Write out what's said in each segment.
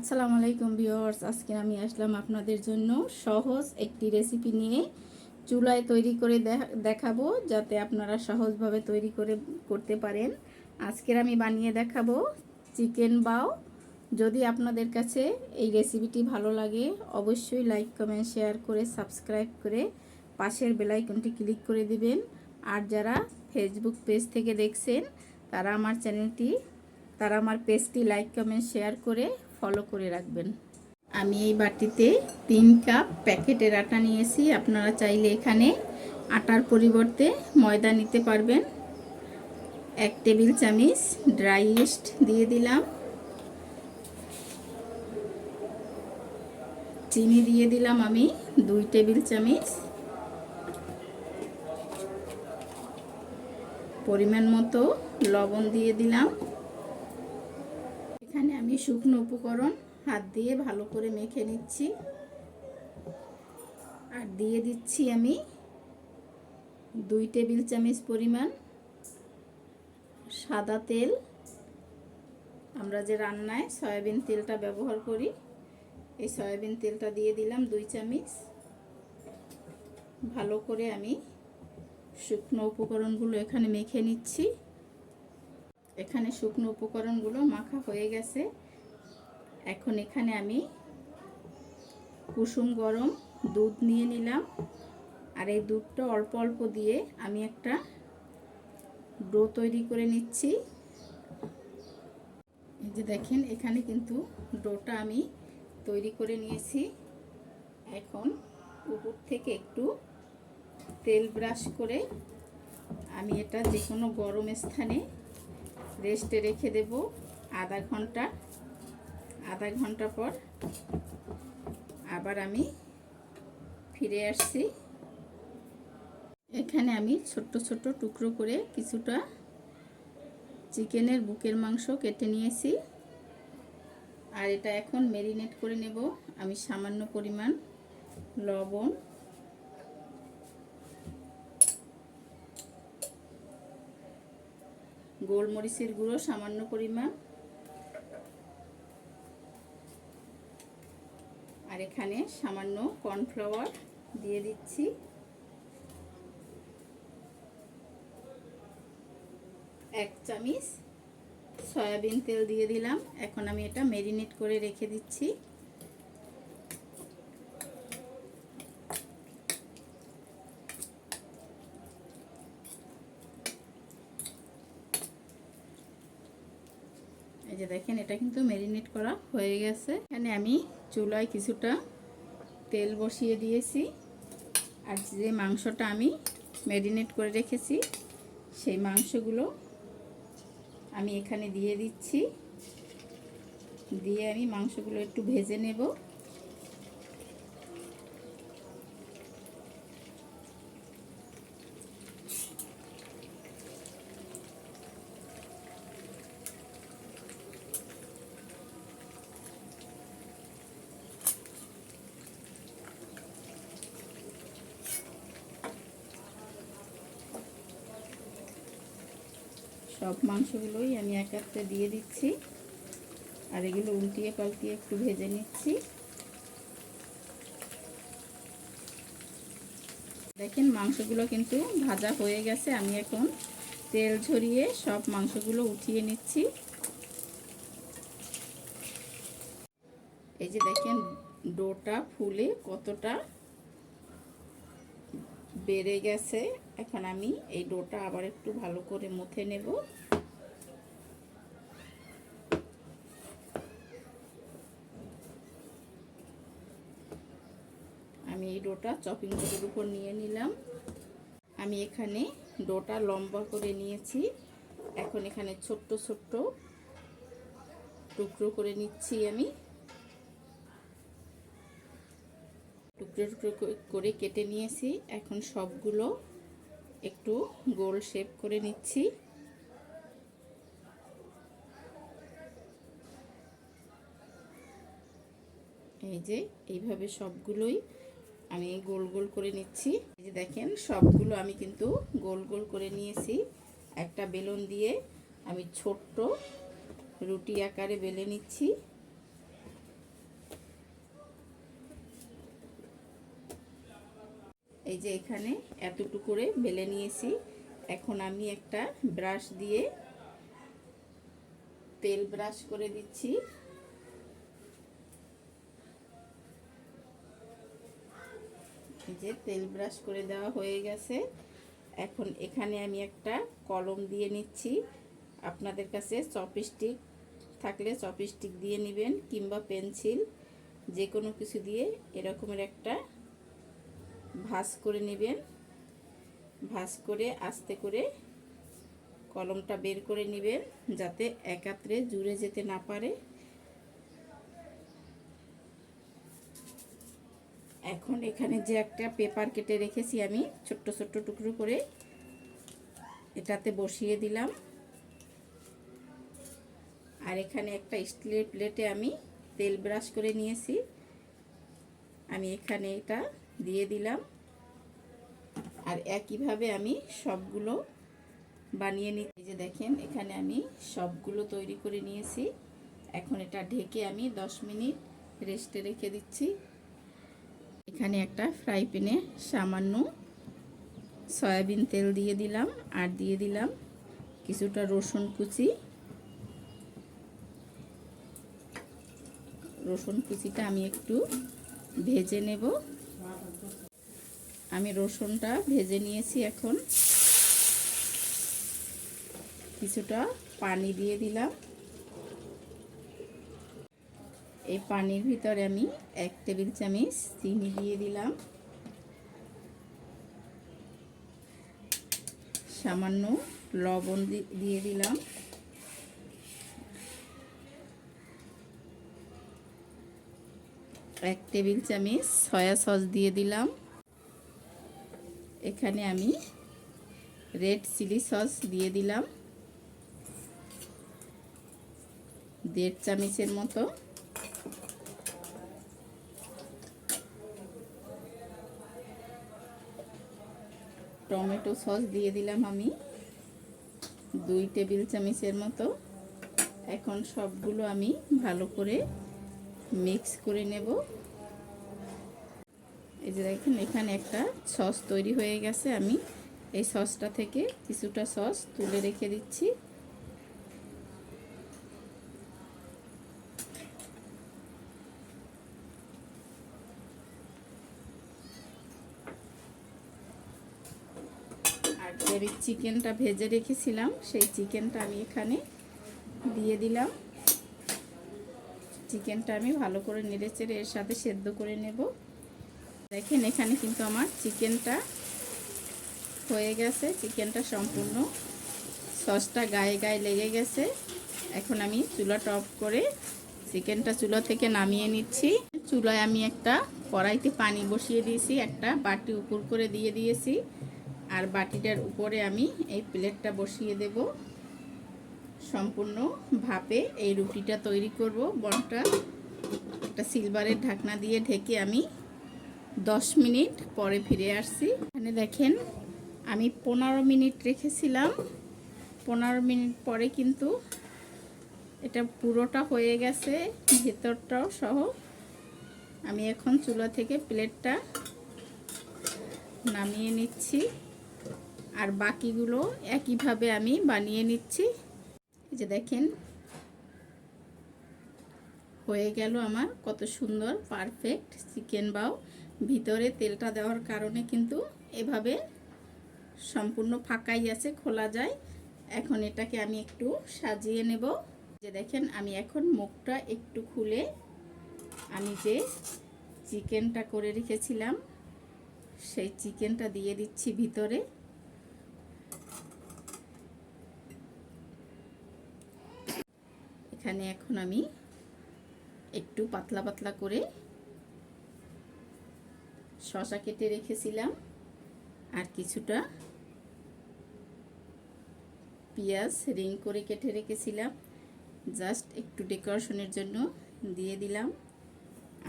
আসসালামু আলাইকুম ভিউয়ার্স, আজকে আমি আসলাম আপনাদের জন্য সহজ একটি রেসিপি নিয়ে চুলায় তৈরি করে দেখা- দেখাবো যাতে আপনারা সহজভাবে তৈরি করে, করতে পারেন। আজকের আমি বানিয়ে দেখাবো চিকেন বাও। যদি আপনাদের কাছে এই রেসিপিটি ভালো লাগে, অবশ্যই লাইক কমেন্ট শেয়ার করে সাবস্ক্রাইব করে পাশের বেলাইকনটি ক্লিক করে দিবেন। আর যারা ফেসবুক পেজ থেকে দেখছেন, তারা আমার চ্যানেলটি তারা আমার পেজটি লাইক কমেন্ট শেয়ার করে ফলো করে রাখবেন। আমি এই বাটিতে তিন কাপ প্যাকেটের আটা নিয়েছি। আপনারা চাইলে এখানে আটার পরিবর্তে ময়দা নিতে পারবেন। এক টেবিল চামচ ড্রাই ইস্ট দিয়ে দিলাম। চিনি দিয়ে দিলাম আমি দুই টেবিল চামচ। পরিমাণ মতো লবণ দিয়ে দিলাম। আমি শুকনো উপকরণ হাত দিয়ে ভালো করে মেখে নিচ্ছি। আর দিয়ে দিচ্ছি আমি দুই টেবিল চামচ পরিমাণ সাদা তেল। আমরা যে রান্নায় সয়াবিন তেলটা ব্যবহার করি, এই সয়াবিন তেলটা দিয়ে দিলাম দুই চামচ। ভালো করে আমি শুকনো উপকরণগুলো এখানে মেখে নিচ্ছি। এখানে শুকনো উপকরণগুলো মাখা হয়ে গেছে। এখন এখানে আমি কুসুম গরম দুধ নিয়ে নিলাম। আর এই দুধটা অল্প অল্প দিয়ে আমি একটা ডো তৈরি করে নিচ্ছি। এই যে দেখেন, এখানে কিন্তু ডোটা আমি তৈরি করে নিয়েছি। এখন উপর থেকে একটু তেল ব্রাশ করে আমি এটা যে কোনো গরম স্থানে রেস্টে রেখে দেব আধা ঘণ্টা। আধা ঘণ্টা পর আবার আমি ফিরে আসছি। এখানে আমি ছোট্ট ছোট্ট টুকরো করে কিছুটা চিকেনের বুকের মাংস কেটে নিয়েছি। আর এটা এখন মেরিনেট করে নেব। আমি সামান্য পরিমাণ লবণ গোলমরিচের গুঁড়ো, সামান্য পরিমাণ। আর এখানে সামান্য কর্নফ্লাওয়ার দিয়ে দিচ্ছি। এক চামিচ সয়াবিন তেল দিয়ে দিলাম। এখন আমি এটা মেরিনেট করে রেখে দিচ্ছি। এই যে দেখেন, এটা কিন্তু ম্যারিনেট করা হয়ে গেছে। এখানে আমি চুলায় কিছুটা তেল বসিয়ে দিয়েছি। আর যে মাংসটা আমি ম্যারিনেট করে রেখেছি, সেই মাংসগুলো আমি এখানে দিয়ে দিচ্ছি। দিয়ে আমি মাংসগুলো একটু ভেজে নেব। সব মাংসগুলোই আমি একাত্রে দিয়ে দিচ্ছি। আর এগুলো উল্টিয়ে পাল্টিয়ে একটু ভেজে নিচ্ছি। দেখেন মাংসগুলো কিন্তু ভাজা হয়ে গেছে। আমি এখন তেল ঝরিয়ে সব মাংসগুলো উঠিয়ে নিচ্ছি। এই যে দেখেন ডোটা ফুলে কতটা বেড়ে গেছে, এখন আমি এই ডোটা আবার একটু ভালো করে মুথে নেব। আমি এই ডোটা চপিং বোর্ডের উপর নিয়ে নিলাম। আমি এখানে ডোটা লম্বা করে নিয়েছি। এখন এখানে ছোট্ট ছোট্ট টুকরো করে নিচ্ছি আমি। টুকরো টুকরো করে কেটে নিয়েছি। এখন সবগুলো একটু গোল শেপ করে নিচ্ছি। এই যে, এইভাবে সবগুলোই আমি গোল গোল করে নিচ্ছি। এই যে দেখেন, সবগুলো আমি কিন্তু গোল গোল করে নিয়েছি। একটা বেলুন দিয়ে আমি ছোট্ট রুটি আকারে বেলে নিচ্ছি। এই যে এখানে এতটুকু করে বেলে নিয়েছি। এখন আমি একটা ব্রাশ দিয়ে তেল ব্রাশ করে দিচ্ছি। যে তেল ব্রাশ করে দেওয়া হয়ে গেছে। এখন এখানে আমি একটা কলম দিয়ে নিচ্ছি। আপনাদের কাছে চপস্টিক থাকলে চপস্টিক দিয়ে নেবেন কিংবা পেন্সিল যে কোনো কিছু দিয়ে এরকমের একটা ভাঁজ করে নেবেন। ভাঁজ করে আস্তে করে কলমটা বের করে নেবেন যাতে একাত্রে জুড়ে যেতে না পারে। এখন এখানে যে একটা পেপার কেটে রেখেছি আমি, ছোট্ট ছোট্ট টুকরো করে, এটাতে বসিয়ে দিলাম। আর এখানে একটা স্টিলের প্লেটে আমি তেল ব্রাশ করে নিয়েছি। আমি এখানে এটা দিয়ে দিলাম। আর একইভাবে আমি সবগুলো বানিয়ে নিই যে দেখেন, এখানে আমি সবগুলো তৈরি করে নিয়েছি। এখন এটা ঢেকে আমি 10 মিনিট রেস্টে রেখে দিচ্ছি। এখানে একটা ফ্রাই প্যানে সামান্য সয়াবিন তেল দিয়ে দিলাম আর দিয়ে দিলাম কিছুটা রসুন কুচি। রসুন কুচিটা আমি একটু ভেজে নেব। আমি রসুনটা ভেজে নিয়েছি এখন। কিছুটা পানি দিয়ে দিলাম। এই পানির ভিতরে আমি এক টেবিল চামচ চিনি দিয়ে দিলাম। সামান্য লবণ দিয়ে দিলাম। এক টেবিল চামচ সয়া সস দিয়ে দিলাম। এখানে আমি রেড চিলি সস দিয়ে দিলাম। দেড় চামচের মতো। টমেটো সস দিয়ে দিলাম আমি। দুই টেবিল চামচের মতো। এখন সবগুলো আমি ভালো করে মিক্স করে নেব। এই যে দেখেন, এখানে একটা সস তৈরি হয়ে গেছে আমি। এই সসটা থেকে কিছুটা সস তুলে রেখে দিচ্ছি। আর যে চিকেনটা ভেজে রেখেছিলাম, সেই চিকেনটা আমি এখানে দিয়ে দিলাম। চিকেনটা আমি ভালো করে নেড়ে চেড়ে এর সাথে সেদ্ধ করে নেব। দেখেন এখানে কিন্তু আমার চিকেনটা হয়ে গেছে, চিকেনটা সম্পূর্ণ। সসটা গায়ে গায়ে লেগে গেছে। এখন আমি চুলাটা অফ করে চিকেনটা চুলা থেকে নামিয়ে নিচ্ছি। চুলায় আমি একটা কড়াইতে পানি বসিয়ে দিয়েছি, একটা বাটি উপর করে দিয়ে দিয়েছি। আর বাটিটার উপরে আমি এই প্লেটটা বসিয়ে দেব। সম্পূর্ণ ভাপে এই রুটিটা তৈরি করব। বনটা একটা সিলভারের ঢাকনা দিয়ে ঢেকে আমি দশ মিনিট পরে ফিরে আসছি। এখানে দেখেন, আমি পনেরো মিনিট রেখেছিলাম। পনেরো মিনিট পরে কিন্তু এটা পুরোটা হয়ে গেছে, ভেতরটাও সহ। আমি এখন চুলা থেকে প্লেটটা নামিয়ে নিচ্ছি। আর বাকিগুলো একইভাবে আমি বানিয়ে নিচ্ছি। যে দেখেন, হয়ে গেল আমার কত সুন্দর, পারফেক্ট চিকেন বাও। ভিতরে তেলটা দেওয়ার কারণে কিন্তু এভাবে সম্পূর্ণ ফাঁকাই আছে, খোলা যায়। এখন এটাকে আমি একটু সাজিয়ে নেব। যে দেখেন, আমি এখন মুখটা একটু খুলে আমি যে চিকেনটা করে রেখেছিলাম, সেই চিকেনটা দিয়ে দিচ্ছি ভিতরে। এখানে এখন আমি একটু পাতলা পাতলা করে শশা কেটে রেখেছিলাম আর কিছুটা পেঁয়াজ রিং করে কেটে রেখেছিলাম। জাস্ট একটু ডেকোরেশনের জন্য দিয়ে দিলাম।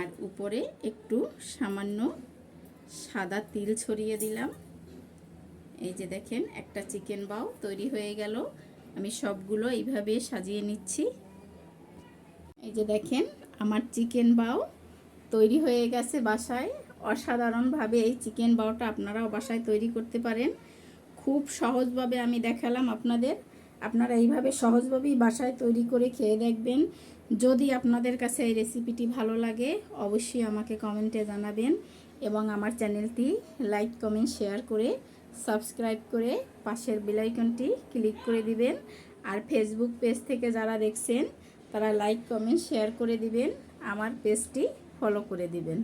আর উপরে একটু সামান্য সাদা তিল ছড়িয়ে দিলাম। এই যে দেখেন, একটা চিকেন বাও তৈরি হয়ে গেল। আমি সবগুলো এইভাবে সাজিয়ে নিচ্ছি। এই যে দেখেন, আমার চিকেন বাও তৈরি হয়ে গেছে বাসায়। অসাধারণভাবে এই চিকেন বাওটা আপনারাও বাসায় তৈরি করতে পারেন। খুব সহজভাবে আমি দেখালাম আপনাদের। আপনারা এইভাবে সহজভাবেই বাসায় তৈরি করে খেয়ে দেখবেন। যদি আপনাদের কাছে এই রেসিপিটি ভালো লাগে, অবশ্যই আমাকে কমেন্টে জানাবেন এবং আমার চ্যানেলটি লাইক, কমেন্ট, শেয়ার করে সাবস্ক্রাইব করে পাশের বেলাইকনটি ক্লিক করে দিবেন। আর ফেসবুক পেজ থেকে যারা দেখছেন, তারা লাইক, কমেন্ট, শেয়ার করে দিবেন। আমার পেজটি ফলো করে দিবেন।